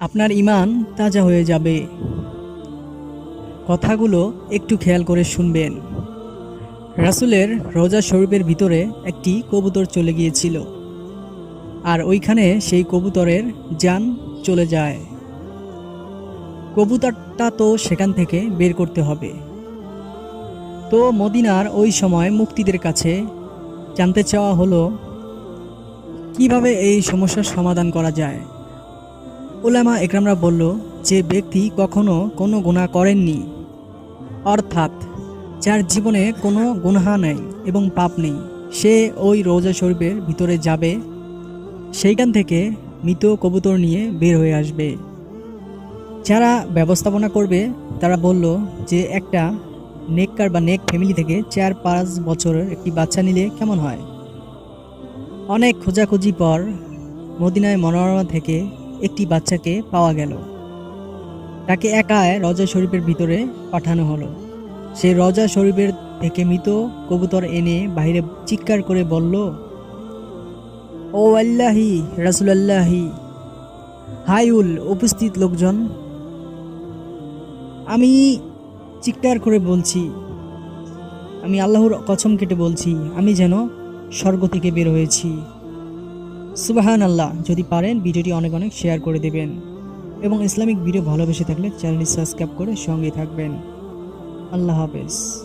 আপনার ইমান তাজা হয়ে যাবে। কথাগুলো একটু খেয়াল করে শুনবেন। রাসুলের রোজা শরীফের ভিতরে একটি কবুতর চলে গিয়েছিল। আর ওইখানে সেই কবুতরের যান চলে যায়। কবুতরটা তো সেখান থেকে বের করতে হবে। তো মদিনার ওই সময় মুক্তিদের কাছে জানতে চাওয়া হলো, কীভাবে এই সমস্যার সমাধান করা যায়? ওলামা একরামরা বলল, যে ব্যক্তি কখনো কোনো গুণা করেননি, অর্থাৎ যার জীবনে কোনো গুনহা নেই এবং পাপ নেই, সে ওই রোজা শরীফের ভিতরে যাবে, সেইখান থেকে মৃত কবুতর নিয়ে বের হয়ে আসবে। যারা ব্যবস্থাপনা করবে, তারা বলল যে একটা নেককার বা নেক ফ্যামিলি থেকে চার পাঁচ বছরের একটি বাচ্চা নিলে কেমন হয়? অনেক খোঁজাখুঁজি পর মদিনায় মনোরমা থেকে একটি বাচ্চাকে পাওয়া গেল। তাকে একায় রজা শরীফের ভিতরে পাঠানো হলো। সে রজা শরীফের থেকে মৃত কবুতর এনে বাইরে চিৎকার করে বলল, ও আল্লাহি, রাসুলাল্লাহি, হাইউল উপস্থিত লোকজন, আমি চিৎকার করে বলছি, আমি আল্লাহর কসম কেটে বলছি, আমি যেন স্বর্গ থেকে বের হয়েছি। সুবাহান আল্লাহ যদি পারেন, ভিডিওটি অনেক অনেক শেয়ার করে দেবেন। এবং ইসলামিক ভিডিও ভালোবেসে থাকলে চ্যানেলটি সাবস্ক্রাইব করে সঙ্গে থাকবেন। আল্লাহ হাফেজ।